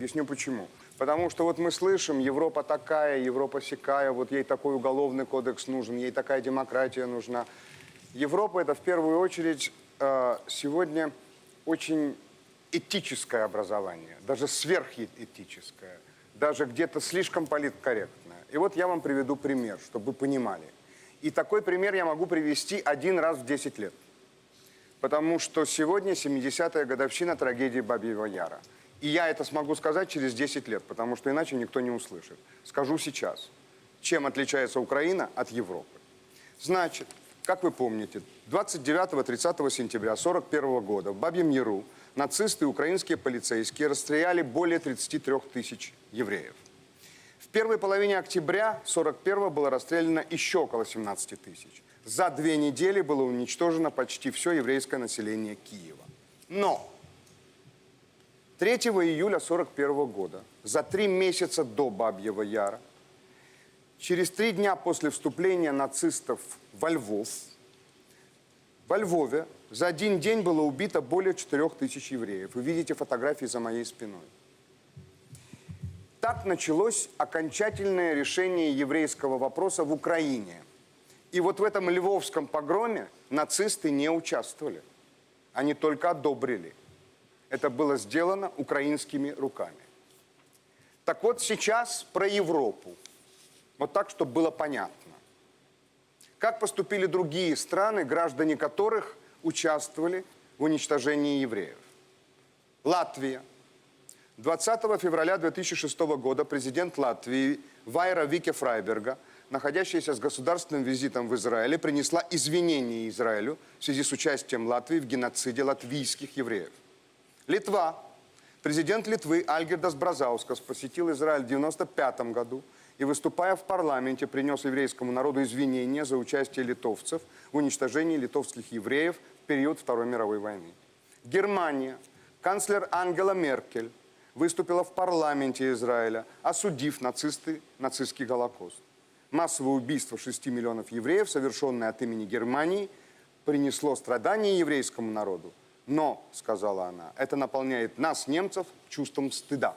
Объясню почему. Потому что вот мы слышим, Европа такая, Европа сякая, вот ей такой уголовный кодекс нужен, ей такая демократия нужна. Европа это в первую очередь э, сегодня очень этическое образование, даже сверхэтическое, даже где-то слишком политкорректное. И вот я вам приведу пример, чтобы вы понимали. И такой пример я могу привести один раз в 10 лет. Потому что сегодня 70-я годовщина трагедии Бабьего Яра. И я это смогу сказать через 10 лет, потому что иначе никто не услышит. Скажу сейчас. Чем отличается Украина от Европы? Значит, как вы помните, 29-30 сентября 1941 года в Бабьем Яру нацисты и украинские полицейские расстреляли более 33 тысяч евреев. В первой половине октября 41 было расстреляно еще около 17 тысяч. За две недели было уничтожено почти все еврейское население Киева. Но 3 июля 41 года, за три месяца до Бабьего Яра, через три дня после вступления нацистов во Львов, во Львове за один день было убито более 4 тысяч евреев. Вы видите фотографии за моей спиной. Так началось окончательное решение еврейского вопроса в Украине. И вот в этом львовском погроме нацисты не участвовали. Они только одобрили. Это было сделано украинскими руками. Так вот сейчас про Европу. Вот так, чтобы было понятно. Как поступили другие страны, граждане которых участвовали в уничтожении евреев? Латвия. 20 февраля 2006 года президент Латвии Вайра Вике Фрайберга, находящаяся с государственным визитом в Израиле, принесла извинения Израилю в связи с участием Латвии в геноциде латвийских евреев. Литва. Президент Литвы Альгердас Бразаускас посетил Израиль в 1995 году и, выступая в парламенте, принес еврейскому народу извинения за участие литовцев в уничтожении литовских евреев в период Второй мировой войны. Германия. Канцлер Ангела Меркель выступила в парламенте Израиля, осудив нацисты, нацистский Голокост. Массовое убийство 6 миллионов евреев, совершенное от имени Германии, принесло страдания еврейскому народу. Но, сказала она, это наполняет нас, немцев, чувством стыда.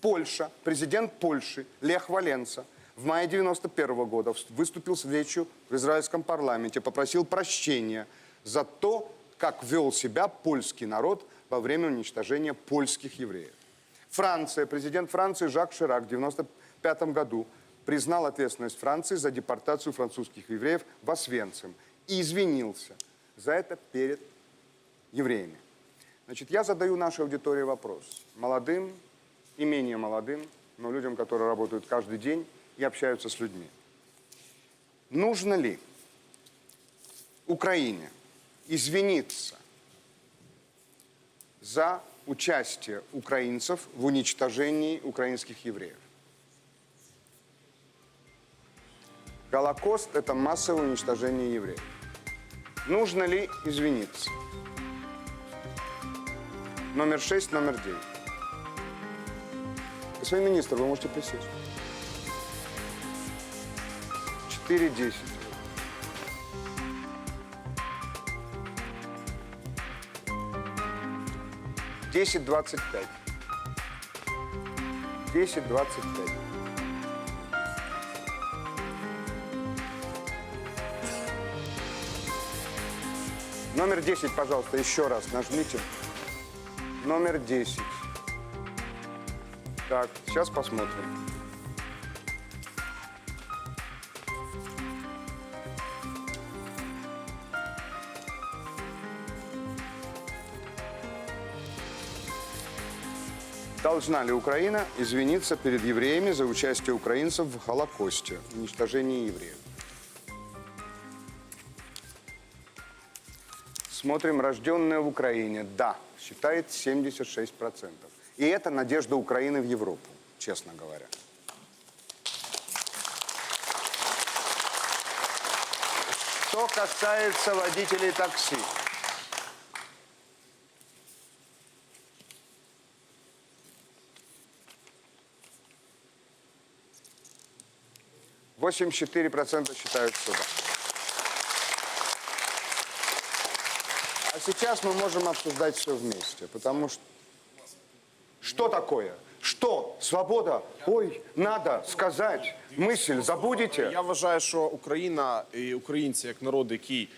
Польша, президент Польши Лех Валенца в мае 91 года выступил с речью в израильском парламенте, попросил прощения за то, как вел себя польский народ во время уничтожения польских евреев. Франция, президент Франции Жак Ширак в 1995 году признал ответственность Франции за депортацию французских евреев в Освенцим и извинился за это перед евреями. Значит, я задаю нашей аудитории вопрос. Молодым и менее молодым, но людям, которые работают каждый день и общаются с людьми. Нужно ли Украине извиниться за участие украинцев в уничтожении украинских евреев? Голокост – это массовое уничтожение евреев. Нужно ли извиниться? Номер 6, номер 9. Господин министр, вы можете присесть. 4.10. Десять двадцать пять. Десять двадцать пять. Номер 10, пожалуйста, еще раз нажмите. Номер 10. Так, сейчас посмотрим. Должна ли Украина извиниться перед евреями за участие украинцев в Холокосте, уничтожении евреев? Смотрим, рожденная в Украине. Да, считает 76%. И это надежда Украины в Европу, честно говоря. Что касается водителей такси. Восемьдесят четыре процента считают, что сейчас мы можем обсуждать все вместе, потому что... Что? Такое? Что? Свобода? Ой, надо сказать. Мысль забудете? Я вважаю, що Україна і українці, як народ, який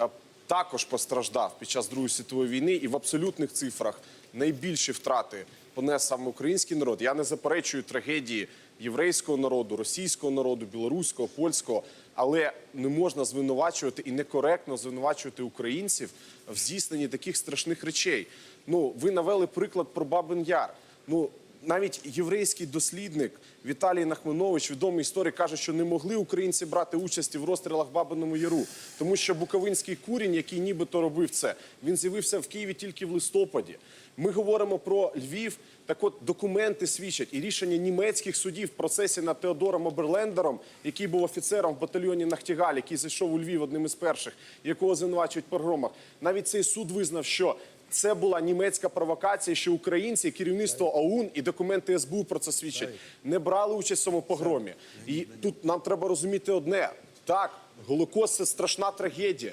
е, також постраждав під час Другої світової війни, і в абсолютних цифрах найбільші втрати понес саме український народ. Я не заперечую трагедії єврейського народу, російського народу, білоруського, польського, але не можна звинувачувати і некоректно звинувачувати українців в здійсненні таких страшних речей. Ну, ви навели приклад про Бабин Яр. Ну навіть єврейський дослідник Віталій Нахменович, відомий історик, каже, що не могли українці брати участі в розстрілах в Бабиному Яру, тому що Буковинський курінь, який нібито робив це, він з'явився в Києві тільки в листопаді. Ми говоримо про Львів. Так от документи свідчать і рішення німецьких судів в процесі над Теодором Оберлендером, який був офіцером в батальйоні Нахтігаль, який зайшов у Львів одним із перших, якого звинувачують в погромах. Навіть цей суд визнав, що це була німецька провокація, що українці, керівництво ОУН і документи СБУ про це свідчать, не брали участь в цьому погромі. І тут нам треба розуміти одне: так, Голокост це страшна трагедія.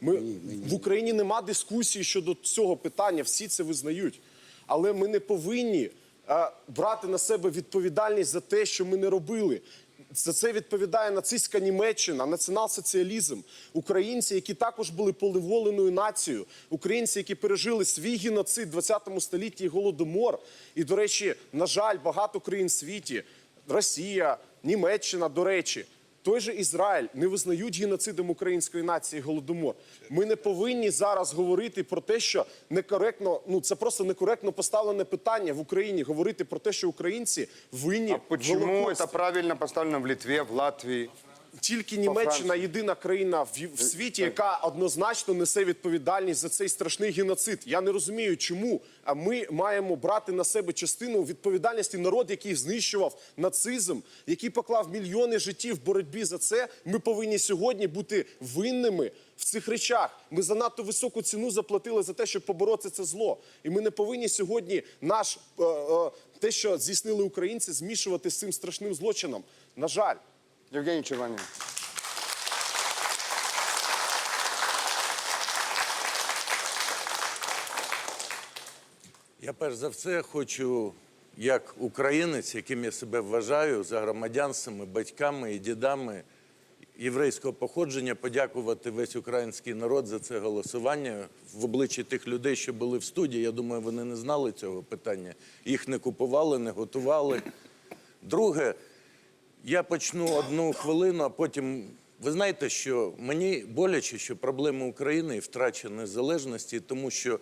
Ми в Україні нема дискусії щодо цього питання. Всі це визнають. Але ми не повинні брати на себе відповідальність за те, що ми не робили. За це відповідає нацистська Німеччина, націонал-соціалізм, українці, які також були поливоленою нацією, українці, які пережили свій геноцид в 20 столітті і голодомор. І, до речі, на жаль, багато країн світі, Росія, Німеччина, до речі. Той же Ізраїль не визнають геноцидом української нації голодомор. Ми не повинні зараз говорити про те, що некоректно, ну це просто некоректно поставлене питання в Україні. Говорити про те, що українці винні А в почему Голокості. это правильно поставлено в Литве, в Латвии? Тільки Німеччина єдина країна в, в світі, яка однозначно несе відповідальність за цей страшний геноцид. Я не розумію, чому ми маємо брати на себе частину відповідальності народ, який знищував нацизм, який поклав мільйони життів в боротьбі за це. Ми повинні сьогодні бути винними в цих речах. Ми занадто високу ціну заплатили за те, щоб побороти це зло. І ми не повинні сьогодні наш е, е, те, що здійснили українці, змішувати з цим страшним злочином. На жаль. Евгений Черванин. Я перш за все хочу, як українець, яким я себе вважаю, за громадянствами, батьками і дідами єврейського походження, подякувати весь український народ за це голосування в обличчі тих людей, що були в студії. Я думаю, вони не знали цього питання. Їх не купували, не готували. Друге, я почну одну хвилину, а потім. Ви знаєте, що мені боляче, що проблеми України і втрачена незалежності, тому що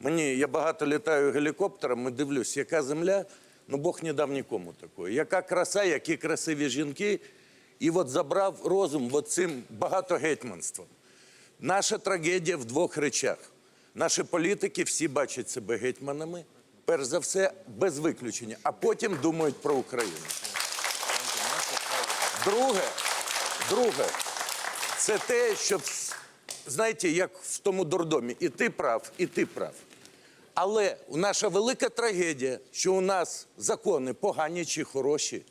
мені я багато літаю гелікоптером і дивлюсь, яка земля, ну Бог не дав нікому такої. Яка краса, які красиві жінки. І от забрав розум от цим багатогетьманством. Наша трагедія в двох речах. Наші політики всі бачать себе гетьманами, перш за все, без виключення, а потім думають про Україну. Друге, друге, це те, щоб, знаєте, як в тому дурдомі, і ти прав, і ти прав. Але наша велика трагедія, що у нас закони погані чи хороші,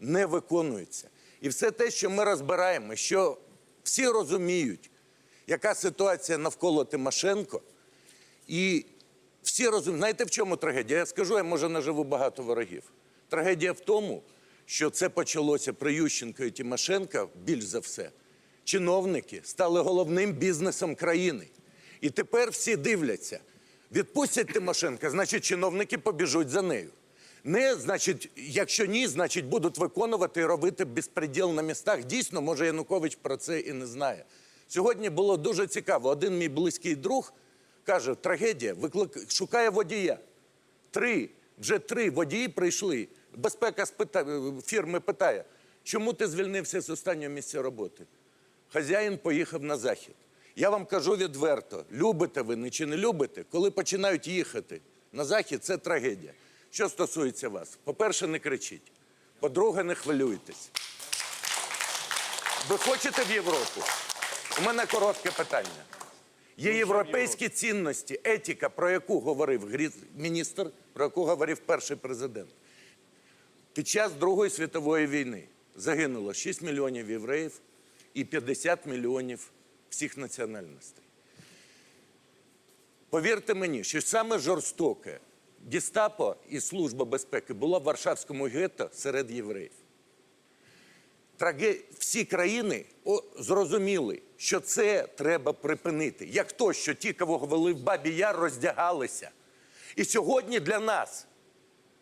не виконуються. І все те, що ми розбираємо, що всі розуміють, яка ситуація навколо Тимошенко, і всі розуміють, знаєте, в чому трагедія? Я скажу, я може наживу багато ворогів. Трагедія в тому, що це почалося при Ющенко і Тимошенко, більш за все. Чиновники стали головним бізнесом країни. І тепер всі дивляться. Відпустять Тимошенка, значить, чиновники побіжуть за нею. Не, значить, якщо ні, значить будуть виконувати і робити безпреділ на містах. Дійсно, може, Янукович про це і не знає. Сьогодні було дуже цікаво. Один мій близький друг каже: трагедія, виклик... шукає водія. Три, вже три водії прийшли. Безпека спита... фірми питає, чому ти звільнився з останнього місця роботи? Хазяїн поїхав на захід. Я вам кажу відверто: любите ви не чи не любите, коли починають їхати на захід, це трагедія. Що стосується вас, по-перше, не кричіть. По-друге, не хвилюйтесь. Ви хочете в Європу? У мене коротке питання. Є європейські цінності, етика, про яку говорив міністр, про яку говорив перший президент. Під час Другої світової війни загинуло 6 мільйонів євреїв і 50 мільйонів всіх національностей. Повірте мені, що саме жорстоке Гестапо і Служба безпеки була в Варшавському гетто серед євреїв. Траге... Всі країни зрозуміли, що це треба припинити. Як то, що ті, кого вели в Бабі Яр, роздягалися. І сьогодні для нас,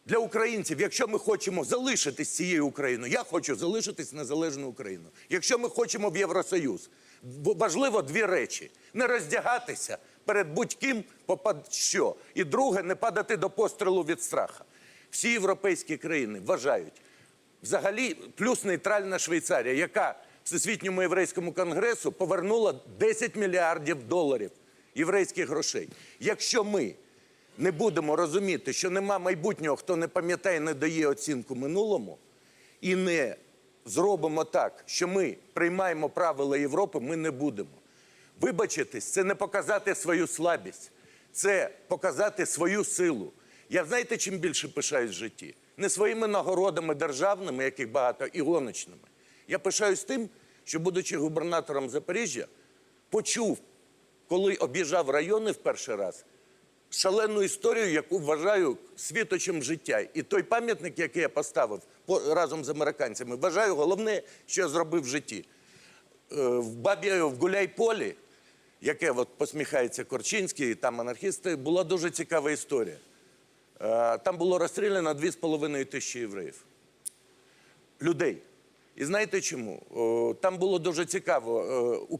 для українців, якщо ми хочемо залишитись цією Україною, я хочу залишитись незалежною Україною. Якщо ми хочемо в Євросоюз, важливо дві речі: не роздягатися перед будь-ким попад що. І друге, не падати до пострілу від страха. Всі європейські країни вважають, взагалі, плюс нейтральна Швейцарія, яка Всесвітньому єврейському конгресу повернула 10 мільярдів доларів єврейських грошей. Якщо ми не будемо розуміти, що нема майбутнього, хто не пам'ятає, не дає оцінку минулому, і не зробимо так, що ми приймаємо правила Європи, ми не будемо. Вибачитись, це не показати свою слабість, це показати свою силу. Я знаєте, чим більше пишаюсь в житті? Не своїми нагородами державними, яких багато, і гоночними. Я пишаюсь тим, що, будучи губернатором Запоріжжя, почув, коли об'їжджав райони в перший раз, шалену історію, яку вважаю світочем життя. І той пам'ятник, який я поставив разом з американцями, вважаю головне, що я зробив в житті. Е, В Бабі в Гуляйполі, яке от посміхається Корчинський, там анархісти, була дуже цікава історія. Е, Там було розстріляно 2,5 тисячі євреїв. Людей. І знаєте чому? Там було дуже цікаво.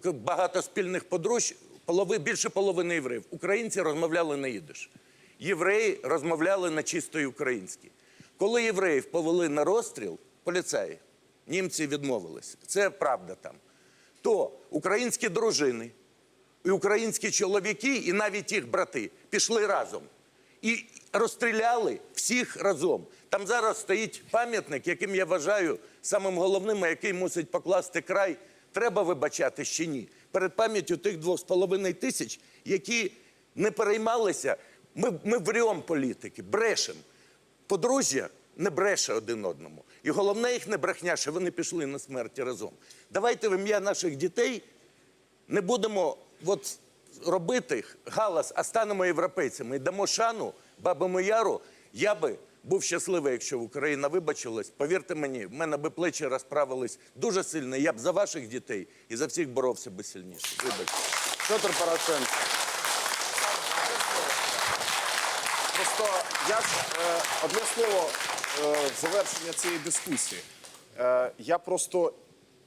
Е, Багато спільних подружжя, полови, більше половини євреїв. Українці розмовляли на їдиш. Євреї розмовляли на чистої українській. Коли євреїв повели на розстріл, поліцаї, німці відмовились. Це правда там. То українські дружини, і українські чоловіки, і навіть їх брати пішли разом і розстріляли всіх разом. Там зараз стоїть пам'ятник, яким я вважаю самим головним, який мусить покласти край. Треба вибачати чи ні. Перед пам'яттю тих двох з половиною тисяч, які не переймалися. Ми, ми врем політики, брешем. Подружжя не бреше один одному. І головне їх не брехня, що вони пішли на смерті разом. Давайте в ім'я наших дітей не будемо от робити галас, а станемо європейцями і дамо шану Бабому Яру. Я би був щасливий, якщо Україна вибачилась. Повірте мені, в мене би плечі розправились дуже сильно. Я б за ваших дітей і за всіх боровся би сильніше. Вибачте. Петр Порошенко. Просто я ж е, одне слово е, завершення цієї дискусії. Е, я просто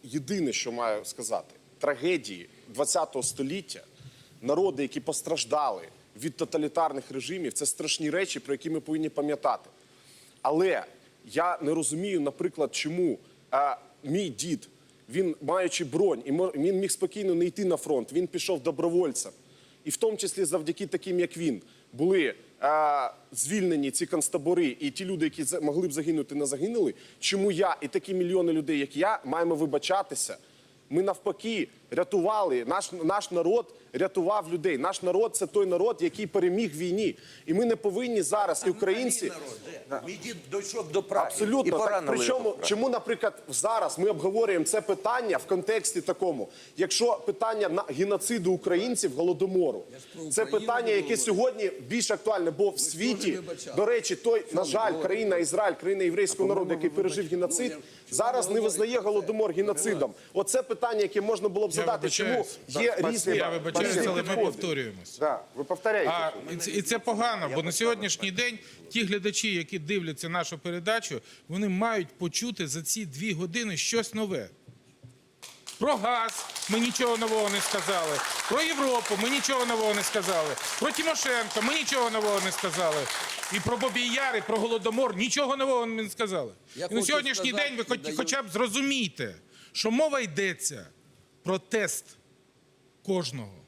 єдине, що маю сказати: трагедії ХХ століття, народи, які постраждали від тоталітарних режимів, це страшні речі, про які ми повинні пам'ятати. Але я не розумію, наприклад, чому е, мій дід, він маючи бронь, і він міг спокійно не йти на фронт. Він пішов добровольцем. І в тому числі завдяки таким, як він, були е, звільнені ці концтабори, і ті люди, які могли б загинути, не загинули. Чому я і такі мільйони людей, як я, маємо вибачатися? Ми навпаки рятували наш, наш народ рятував людей. Наш народ це той народ, який переміг війні. І ми не повинні зараз, і українці. Мій дід дійшов до Праги. І Абсолютно. Так, причому, чому, наприклад, зараз ми обговорюємо це питання в контексті такому, якщо питання на геноциду українців голодомору, це питання, яке сьогодні більш актуальне, бо в світі, до речі, той, на жаль, країна Ізраїль, країна єврейського народу, який пережив геноцид, зараз не визнає голодомор геноцидом. Оце питання, яке можна було б задати. Чому є різні Я вибачаюся, але ми повторюємось. Да, ви повторяєте. А і це, і це погано, бо на сьогоднішній день ті глядачі, які дивляться нашу передачу, вони мають почути за ці дві години щось нове. Про газ ми нічого нового не сказали. Про Європу ми нічого нового не сказали. Про Тимошенко ми нічого нового не сказали. І про Бобій Яр, і про Голодомор нічого нового не сказали. Я і на сьогоднішній день ви хоч, хоча б зрозумійте, що мова йдеться про тест кожного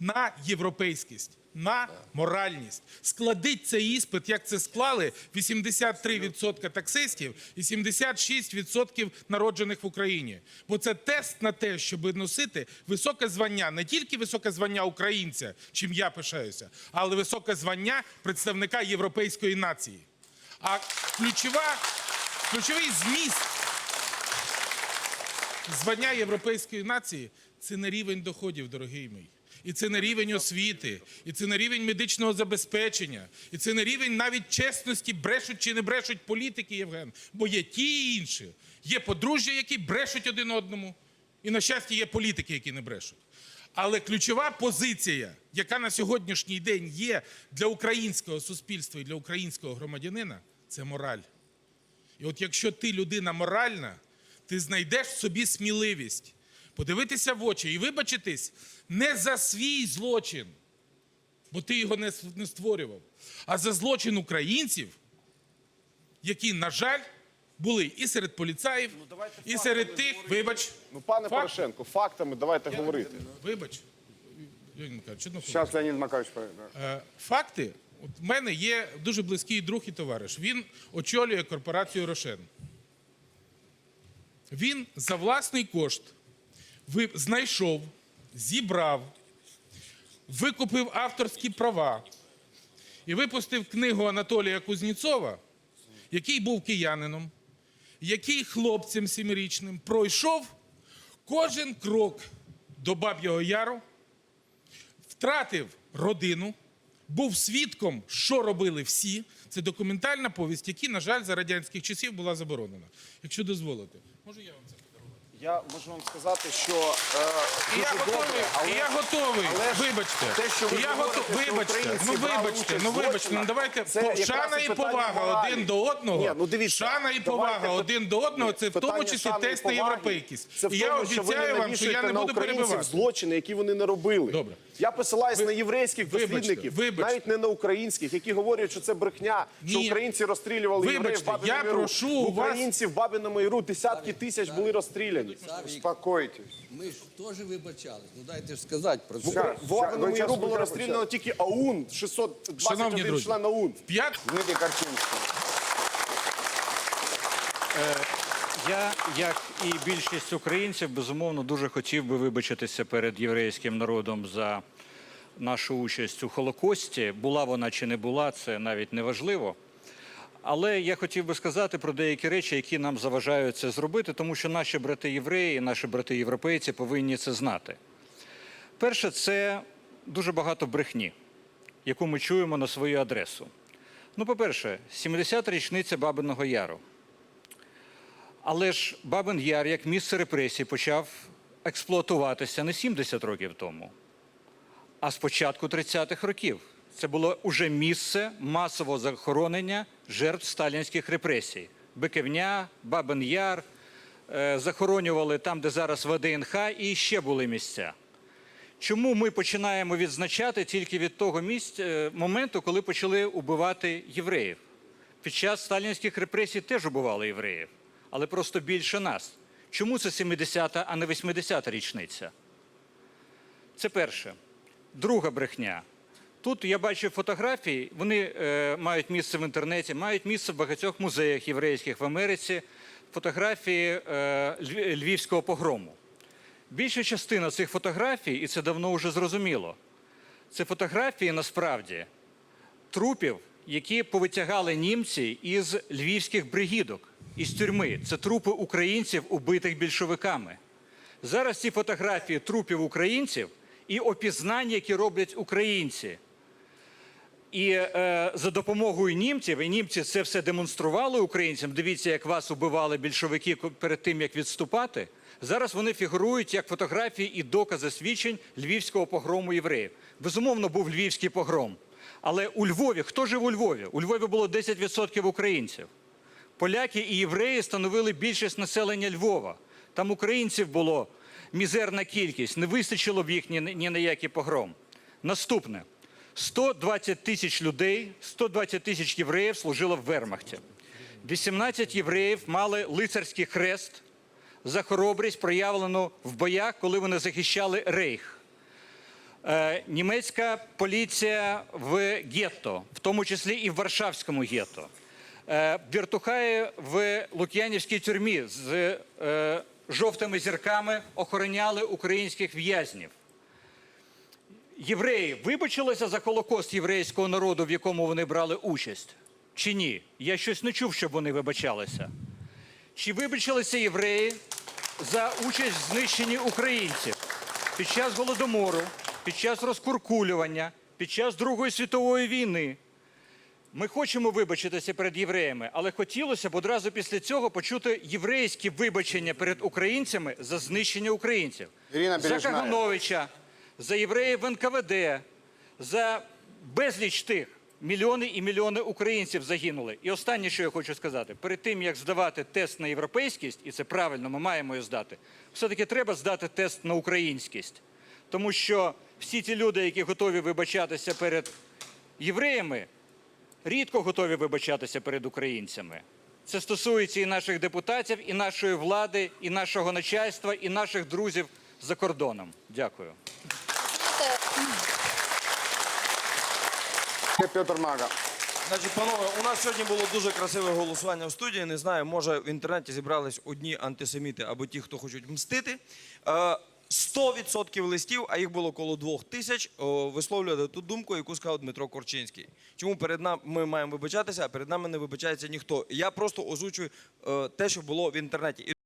на європейськість, на моральність. Складіть цей іспит, як це склали 83% таксистів і 76% народжених в Україні. Бо це тест на те, щоб носити високе звання, не тільки високе звання українця, чим я пишаюся, але високе звання представника європейської нації. А ключова, ключовий зміст звання європейської нації це не рівень доходів, дорогий мій. І це не рівень освіти, і це не рівень медичного забезпечення, і це не рівень навіть чесності, брешуть чи не брешуть політики, Євген. Бо є ті і інші. Є подружжя, які брешуть один одному, і, на щастя, є політики, які не брешуть. Але ключова позиція, яка на сьогоднішній день є для українського суспільства і для українського громадянина, це мораль. І от якщо ти людина моральна, ти знайдеш в собі сміливість подивитися в очі і вибачитись не за свій злочин, бо ти його не, створював, а за злочин українців, які, на жаль, були і серед поліцаїв, і серед тих, вибач, Ну, пане Факт. Порошенко, фактами давайте говорити. вибач, Леонід Миколаївич, одну. Сейчас Леонид Макарович... Е, Факти. От в мене є дуже близький друг і товариш. Він очолює корпорацію Рошен. Він за власний кошт знайшов, зібрав, викупив авторські права і випустив книгу Анатолія Кузнєцова, який був киянином, який хлопцем сімирічним пройшов кожен крок до Баб'ього Яру, втратив родину, був свідком, що робили всі. Це документальна повість, яка, на жаль, за радянських часів була заборонена. Якщо дозволите, можу я можу вам сказати, що е, І я дуже готовий, добре, але і я готовий. але ж вибачте. те, що ви І я говорите, готов- що вибачте, українці ну брали вибачте, участь ну в вибачте, злочинах, ну давайте це по- якраз шана і і питання повага моралі. один до одного. Ні, ну дивіться, шана і давайте повага пи- один до одного. Це в тому питання числі шани і поваги. європейськість. Це в І я тому, що ви обіцяю вам, що я навішуєте не на буду українців перебивати. злочини, які вони не робили. Добре. Я посилаюсь на єврейських Вибачте, дослідників, вибачте. навіть не на українських, які говорять, що це брехня, що Ні. українці розстрілювали євреїв в Вибачте, Бабиному я Яру. прошу у вас- Українців в Бабиному Яру десятки тисяч були розстріляні. Успокойтесь. Ми ж теж вибачались. Ну дайте ж сказати про це. В щас, Яру було розстріляно тільки АУН, 621 друзі, член АУН. п'ят... Дмитрий Корчинский. Я, як і більшість українців, безумовно, дуже хотів би вибачитися перед єврейським народом за нашу участь у Холокості. Була вона чи не була, це навіть не важливо. Але я хотів би сказати про деякі речі, які нам заважають це зробити, тому що наші брати євреї, наші брати європейці повинні це знати. Перше, це дуже багато брехні, яку ми чуємо на свою адресу. Ну, по-перше, 70 річниця Бабиного Яру. Але ж Бабин Яр як місце репресій почав експлуатуватися не 70 років тому, а з початку 30-х років. Це було уже місце масового захоронення жертв сталінських репресій. Биківня, Бабин Яр, е, захоронювали там, де зараз ВДНХ, і ще були місця. Чому ми починаємо відзначати тільки від того місць, е, моменту, коли почали убивати євреїв? Під час сталінських репресій теж убивали євреїв, але просто більше нас. Чому це 70-та, а не 80-та річниця? Це перше. Друга брехня. Тут я бачу фотографії, вони е, мають місце в інтернеті, мають місце в багатьох музеях єврейських в Америці. Фотографії е, львівського погрому. Більша частина цих фотографій, і це давно вже зрозуміло, це фотографії насправді трупів, які повитягали німці із львівських бригідок, із тюрми. Це трупи українців, убитих більшовиками. Зараз ці фотографії трупів українців і опізнання, які роблять українці. І е, за допомогою німців, і німці це все демонстрували українцям. Дивіться, як вас убивали більшовики перед тим, як відступати. Зараз вони фігурують як фотографії і докази свідчень львівського погрому євреїв. Безумовно, був львівський погром. Але у Львові, хто жив у Львові? У Львові було 10% українців. Поляки і євреї становили більшість населення Львова. Там українців було мізерна кількість, не вистачило б їх ні, ні на який погром. Наступне: 120 тисяч людей, 120 тисяч євреїв служило в Вермахті. 18 євреїв мали лицарський хрест за хоробрість, проявлену в боях, коли вони захищали рейх. Е, німецька поліція в гетто, в тому числі і в Варшавському гетто. Е, Віртухаї в Лук'янівській тюрмі з е, жовтими зірками охороняли українських в'язнів. Євреї вибачилися за Холокост єврейського народу, в якому вони брали участь? Чи ні? Я щось не чув, щоб вони вибачалися. Чи вибачилися євреї за участь в знищенні українців під час голодомору, під час розкуркулювання, під час Другої світової війни. Ми хочемо вибачитися перед євреями, але хотілося б одразу після цього почути єврейські вибачення перед українцями за знищення українців. Ірина за Кагановича, за євреїв НКВД, за безліч тих. Мільйони і мільйони українців загинули. І останнє, що я хочу сказати, перед тим як здавати тест на європейськість, і це правильно, ми маємо його здати, все-таки треба здати тест на українськість. Тому що всі ті люди, які готові вибачатися перед євреями, рідко готові вибачатися перед українцями. Це стосується і наших депутатів, і нашої влади, і нашого начальства, і наших друзів за кордоном. Дякую. Петр Мага. Значить, панове, у нас сьогодні було дуже красиве голосування в студії. Не знаю, може в інтернеті зібрались одні антисеміти або ті, хто хочуть мстити. Е, 100% листів, а їх було коло двох тисяч, висловлювали ту думку, яку сказав Дмитро Корчинський. Чому перед нами ми маємо вибачатися, а перед нами не вибачається ніхто. Я просто озвучую е, те, що було в інтернеті.